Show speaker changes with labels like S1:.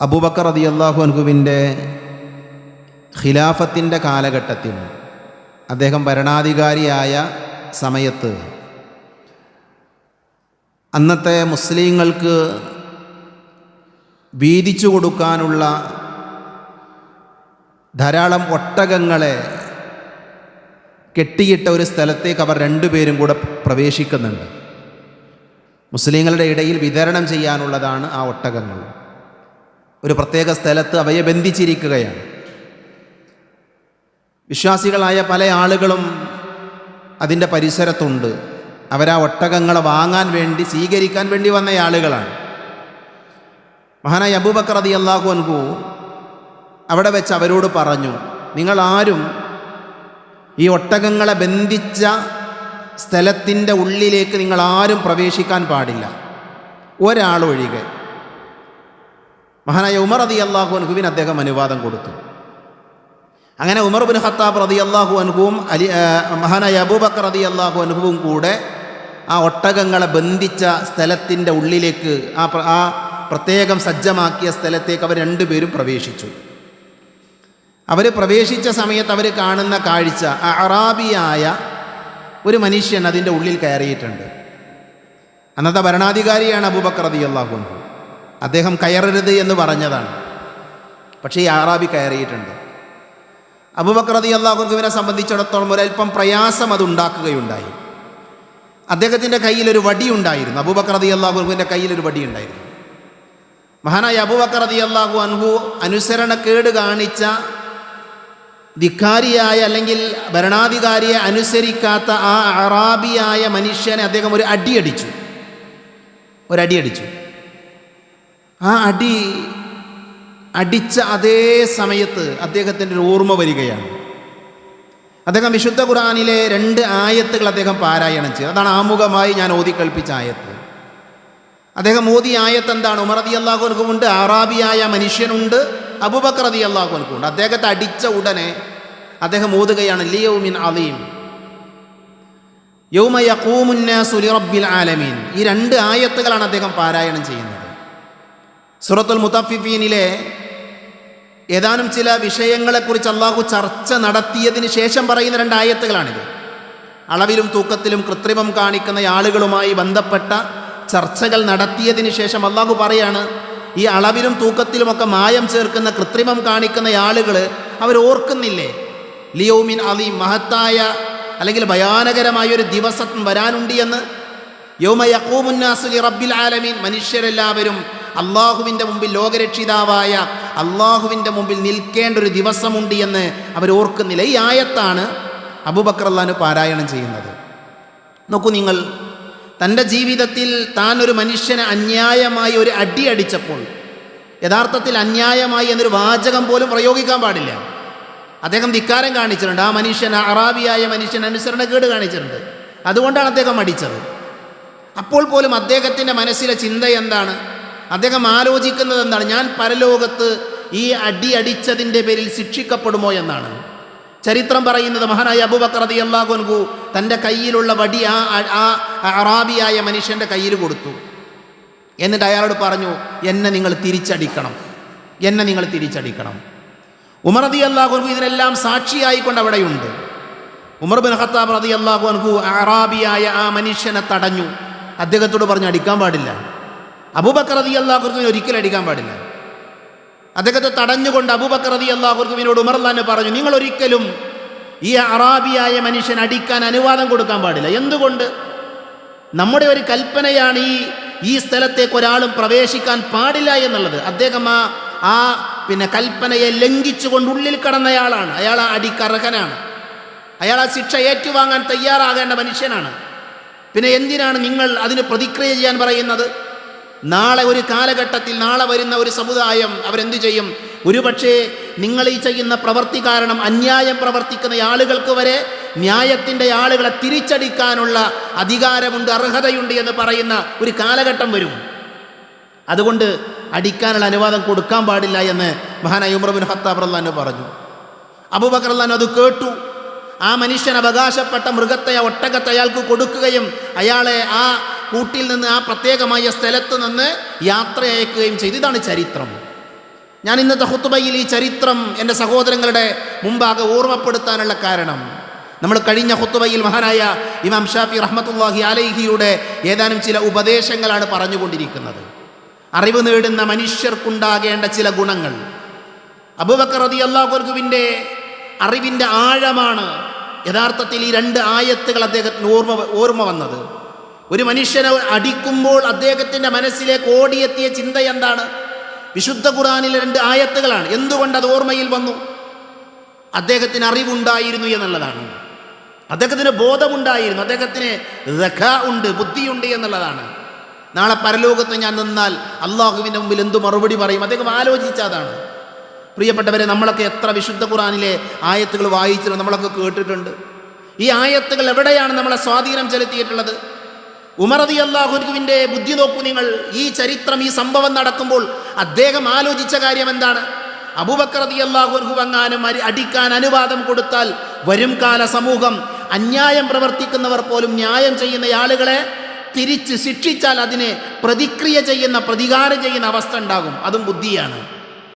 S1: അബൂബക്കർ അതി അള്ളാഹു അൻഹുവിന്റെ ഖിലാഫത്തിന്റെ കാലഘട്ടത്തിൽ അദ്ദേഹം ഭരണാധികാരിയായ സമയത്ത് അന്നത്തെ മുസ്ലിങ്ങൾക്ക് വീതിച്ചു കൊടുക്കാനുള്ള ധാരാളം ഒട്ടകങ്ങളെ കെട്ടിയിട്ട ഒരു സ്ഥലത്തേക്ക് അവർ രണ്ടുപേരും കൂടെ പ്രവേശിക്കുന്നുണ്ട്. മുസ്ലിങ്ങളുടെ ഇടയിൽ വിതരണം ചെയ്യാനുള്ളതാണ് ആ ഒട്ടകങ്ങൾ. ഒരു പ്രത്യേക സ്ഥലത്ത് അവയെ ബന്ധിച്ചിരിക്കുകയാണ്. വിശ്വാസികളായ പല ആളുകളും അതിന്റെ പരിസരത്തുണ്ട്. അവരാ ഒട്ടകങ്ങളെ വാങ്ങാൻ വേണ്ടി സ്വീകരിക്കാൻ വേണ്ടി വന്ന ആളുകളാണ്. മഹാനായ അബൂബക്കർ അതി അള്ളാഹു അൻഹു അവിടെ വെച്ച് അവരോട് പറഞ്ഞു നിങ്ങളാരും ഈ ഒട്ടകങ്ങളെ ബന്ധിച്ച സ്ഥലത്തിന്റെ ഉള്ളിലേക്ക് നിങ്ങളാരും പ്രവേശിക്കാൻ പാടില്ല. ഒരാളൊഴികെ മഹാനായ ഉമർ അതി അള്ളാഹു അൻഹുവിന് അദ്ദേഹം അനുവാദം കൊടുത്തു. അങ്ങനെ ഉമർ ബിൻ ഖത്താബ് റതി അള്ളാഹു അൻഹുവും അലി മഹാനായ അബൂബക്കർ റതി അള്ളാഹു അൻഹുവും കൂടെ ആ ഒട്ടകങ്ങളെ ബന്ധിച്ച സ്ഥലത്തിന്റെ ഉള്ളിലേക്ക് ആ ആ പ്രത്യേകം സജ്ജമാക്കിയ സ്ഥലത്തേക്ക് അവർ രണ്ടുപേരും പ്രവേശിച്ചു. അവർ പ്രവേശിച്ച സമയത്ത് അവർ കാണുന്ന കാഴ്ച അറാബിയായ ഒരു മനുഷ്യൻ അതിന്റെ ഉള്ളിൽ കയറിയിട്ടുണ്ട്. അന്നത്തെ ഭരണാധികാരിയാണ് അബൂബക്കർ റതി അള്ളാഹു അൻഹു. അദ്ദേഹം കയറരുത് എന്ന് പറഞ്ഞതാണ്. പക്ഷേ ഈ ആറാബി കയറിയിട്ടുണ്ട്. അബുബക്രതി അള്ളാഹുവിനെ സംബന്ധിച്ചിടത്തോളം ഒരൽപ്പം പ്രയാസം അതുണ്ടാക്കുകയുണ്ടായി അദ്ദേഹത്തിന്റെ കയ്യിലൊരു വടി ഉണ്ടായിരുന്നു അബൂബക്കർ റതി അള്ളാഹുവിന്റെ കയ്യിൽ ഒരു വടി ഉണ്ടായിരുന്നു മഹാനായ അബൂബക്കർ റതി അള്ളാഹു അൻഹു അനുസരണക്കേട് കാണിച്ച ധിക്കാരിയായ അല്ലെങ്കിൽ ഭരണാധികാരിയെ അനുസരിക്കാത്ത ആ അറാബിയായ മനുഷ്യനെ അദ്ദേഹം ഒരു അടിയടിച്ചു. ഒരടിയടിച്ചു ആ അടി അടിച്ച അതേ സമയത്ത് അദ്ദേഹത്തിന്റെ ഒരു ഓർമ്മ വരികയാണ്. അദ്ദേഹം വിശുദ്ധ ഖുറാനിലെ രണ്ട് ആയത്തുകൾ അദ്ദേഹം പാരായണം ചെയ്തു. അതാണ് ആമുഖമായി ഞാൻ ഓതി കൽപ്പിച്ച ആയത്ത്. അദ്ദേഹം ഓതി ആയത്ത് എന്താണ്? ഉമർ അതി അള്ളാഹുനുക്കുമുണ്ട് ആറാബിയായ മനുഷ്യനുണ്ട് അബുബക്കർ അതി അള്ളാഹുനുക്കുമുണ്ട് അദ്ദേഹത്തെ അടിച്ച ഉടനെ അദ്ദേഹം ഓതുകയാണ് ലിയൗമിൻ അലീം യൗമ ആലമീൻ. ഈ രണ്ട് ആയത്തുകളാണ് അദ്ദേഹം പാരായണം ചെയ്യുന്നത്. സുറത്തുൽ മുത്തഫിഫീനിലെ ഏതാനും ചില വിഷയങ്ങളെക്കുറിച്ച് അള്ളാഹു ചർച്ച നടത്തിയതിന് ശേഷം പറയുന്ന രണ്ട് ആയത്തുകളാണിത് അളവിലും തൂക്കത്തിലും കൃത്രിമം കാണിക്കുന്ന ആളുകളുമായി ബന്ധപ്പെട്ട ചർച്ചകൾ നടത്തിയതിന് ശേഷം അള്ളാഹു പറയാണ് ഈ അളവിലും തൂക്കത്തിലുമൊക്കെ മായം ചേർക്കുന്ന കൃത്രിമം കാണിക്കുന്ന ആളുകൾ അവർ ഓർക്കുന്നില്ലേ ലിയോമിൻ അലീം മഹത്തായ അല്ലെങ്കിൽ ഭയാനകരമായ ഒരു ദിവസം വരാനുണ്ട് എന്ന്. യൗമ യഖൂമുന്നാസുലി റബ്ബിൽ ആലമീൻ. മനുഷ്യരെല്ലാവരും അള്ളാഹുവിന്റെ മുമ്പിൽ ലോകരക്ഷിതാവായ അള്ളാഹുവിന്റെ മുമ്പിൽ നിൽക്കേണ്ട ഒരു ദിവസമുണ്ട് എന്ന് അവർ ഓർക്കുന്നില്ല. ഈ ആയത്താണ് അബൂബക്കർ പാരായണം ചെയ്യുന്നത്. നോക്കൂ നിങ്ങൾ തന്റെ ജീവിതത്തിൽ താൻ ഒരു മനുഷ്യന് അന്യായമായി ഒരു അടി അടിച്ചപ്പോൾ യഥാർത്ഥത്തിൽ അന്യായമായി എന്നൊരു വാചകം പോലും പ്രയോഗിക്കാൻ പാടില്ല. അദ്ദേഹം ധിക്കാരം കാണിച്ചിട്ടുണ്ട്. ആ മനുഷ്യൻ അറാബിയായ മനുഷ്യൻ അനുസരണക്കേട് കാണിച്ചിട്ടുണ്ട്. അതുകൊണ്ടാണ് അദ്ദേഹം അടിച്ചത്. അപ്പോൾ പോലും അദ്ദേഹത്തിന്റെ മനസ്സിലെ ചിന്ത എന്താണ്? അദ്ദേഹം ആലോചിക്കുന്നത് എന്താണ്? ഞാൻ പരലോകത്ത് ഈ അടി അടിച്ചതിന്റെ പേരിൽ ശിക്ഷിക്കപ്പെടുമോ എന്നാണ്. ചരിത്രം പറയുന്നത് മഹാനായ അബൂബക്കർ റതി അള്ളാഹുൻകു തന്റെ കയ്യിലുള്ള വടി ആ ആ അറാബിയായ മനുഷ്യന്റെ കയ്യിൽ കൊടുത്തു. എന്നിട്ട് അയാളോട് പറഞ്ഞു എന്നെ നിങ്ങൾ തിരിച്ചടിക്കണം. എന്നെ നിങ്ങൾ തിരിച്ചടിക്കണം. ഉമർ റതി അള്ളാഹുൻകു ഇതിനെല്ലാം സാക്ഷിയായിക്കൊണ്ട് അവിടെയുണ്ട്. ഉമർ ബിൻ ഖത്താബ് റതി അള്ളാഹുൻകു അറാബിയായ ആ മനുഷ്യനെ തടഞ്ഞു. അദ്ദേഹത്തോട് പറഞ്ഞു അടിക്കാൻ പാടില്ല. അബൂബക്കർ അതി അള്ളാഹുർക്കുവിന് ഒരിക്കലും അടിക്കാൻ പാടില്ല. അദ്ദേഹത്തെ തടഞ്ഞുകൊണ്ട് അബൂബക്കർ അതി അള്ളാഹുർക്കുവിനോട് ഉമർലാന് പറഞ്ഞു നിങ്ങൾ ഒരിക്കലും ഈ അറാബിയായ മനുഷ്യൻ അടിക്കാൻ അനുവാദം കൊടുക്കാൻ പാടില്ല. എന്തുകൊണ്ട്? നമ്മുടെ ഒരു കൽപ്പനയാണ് ഈ ഈ സ്ഥലത്തേക്ക് ഒരാളും പ്രവേശിക്കാൻ പാടില്ല എന്നുള്ളത്. അദ്ദേഹം ആ ആ പിന്നെ കൽപ്പനയെ ലംഘിച്ചുകൊണ്ട് ഉള്ളിൽ കടന്നയാളാണ്. അയാൾ ആ അടിക്കർഹനാണ് അയാൾ ആ ശിക്ഷ ഏറ്റുവാങ്ങാൻ തയ്യാറാകേണ്ട മനുഷ്യനാണ്. പിന്നെ എന്തിനാണ് നിങ്ങൾ അതിന് പ്രതിക്രിയ ചെയ്യാൻ പറയുന്നത്? നാളെ ഒരു കാലഘട്ടത്തിൽ നാളെ വരുന്ന ഒരു സമുദായം അവരെന്ത് ചെയ്യും? ഒരുപക്ഷേ നിങ്ങൾ ഈ ചെയ്യുന്ന പ്രവൃത്തി കാരണം അന്യായം പ്രവർത്തിക്കുന്ന ആളുകൾക്ക് വരെ ന്യായത്തിന്റെ ആളുകളെ തിരിച്ചടിക്കാനുള്ള അധികാരമുണ്ട് അർഹതയുണ്ട് എന്ന് പറയുന്ന ഒരു കാലഘട്ടം വരും. അതുകൊണ്ട് അടിക്കാനുള്ള അനുവാദം കൊടുക്കാൻ പാടില്ല എന്ന് മഹാനായ ഉമർ ഹത്താബ് റല്ലാൻ പറഞ്ഞു. അബൂബക്കർ അള്ളഹാൻ അത് കേട്ടു. ആ മനുഷ്യൻ അവകാശപ്പെട്ട മൃഗത്തെ ഒട്ടകത്തെ അയാൾക്ക് കൊടുക്കുകയും അയാളെ ആ കൂട്ടിൽ നിന്ന് ആ പ്രത്യേകമായ സ്ഥലത്ത് നിന്ന് യാത്ര അയക്കുകയും ചെയ്തു. ഇതാണ് ചരിത്രം. ഞാൻ ഇന്നത്തെ ഹുത്തുബയിൽ ഈ ചരിത്രം എന്റെ സഹോദരങ്ങളുടെ മുമ്പാകെ ഓർമ്മപ്പെടുത്താനുള്ള കാരണം. നമ്മൾ കഴിഞ്ഞ ഹുത്തുബയിൽ മഹാനായ ഇമാം ഷാഫി റഹ്മത്തുല്ലാഹി അലൈഹിയുടെ ഏതാനും ചില ഉപദേശങ്ങളാണ് പറഞ്ഞുകൊണ്ടിരിക്കുന്നത്. അറിവ് നേടുന്ന മനുഷ്യർക്കുണ്ടാകേണ്ട ചില ഗുണങ്ങൾ. അബുബക്കർ റതി അള്ളാഹുർഗുവിന്റെ അറിവിന്റെ ആഴമാണ് യഥാർത്ഥത്തിൽ ഈ രണ്ട് ആയത്തുകൾ അദ്ദേഹത്തിന് ഓർമ്മ ഓർമ്മ വന്നത്. ഒരു മനുഷ്യനെ അടിക്കുമ്പോൾ അദ്ദേഹത്തിന്റെ മനസ്സിലേക്ക് ഓടിയെത്തിയ ചിന്ത എന്താണ്? വിശുദ്ധ ഖുറാനിലെ രണ്ട് ആയത്തുകളാണ്. എന്തുകൊണ്ട് അത് ഓർമ്മയിൽ വന്നു? അദ്ദേഹത്തിന് അറിവുണ്ടായിരുന്നു എന്നുള്ളതാണ്. അദ്ദേഹത്തിന് ബോധമുണ്ടായിരുന്നു. അദ്ദേഹത്തിന് റഖ ഉണ്ട് ബുദ്ധിയുണ്ട് എന്നുള്ളതാണ്. നാളെ പരലോകത്ത് ഞാൻ നിന്നാൽ അള്ളാഹുവിന്റെ മുമ്പിൽ എന്തു മറുപടി പറയും? അദ്ദേഹം ആലോചിച്ചതാണ് പ്രിയപ്പെട്ടവരെ നമ്മളൊക്കെ എത്ര വിശുദ്ധ ഖുറാനിലെ ആയത്തുകൾ വായിച്ചിട്ടുണ്ട് നമ്മളൊക്കെ കേട്ടിട്ടുണ്ട്. ഈ ആയത്തുകൾ എവിടെയാണ് നമ്മളെ സ്വാധീനം ചെലുത്തിയിട്ടുള്ളത്? ഉമറതി അള്ളാഹുവിന്റെ ബുദ്ധി നോക്കൂ നിങ്ങൾ. ഈ ചരിത്രം ഈ സംഭവം നടക്കുമ്പോൾ അദ്ദേഹം ആലോചിച്ച കാര്യം എന്താണ്? അബുബക്രതി അള്ളാഹുർഹു അങ്ങാനും അടിക്കാൻ അനുവാദം കൊടുത്താൽ വരും കാല സമൂഹം അന്യായം പ്രവർത്തിക്കുന്നവർ പോലും ന്യായം ചെയ്യുന്ന ആളുകളെ തിരിച്ച് ശിക്ഷിച്ചാൽ അതിനെ പ്രതിക്രിയ ചെയ്യുന്ന പ്രതികാരം ചെയ്യുന്ന അവസ്ഥ ഉണ്ടാകും. അതും ബുദ്ധിയാണ്.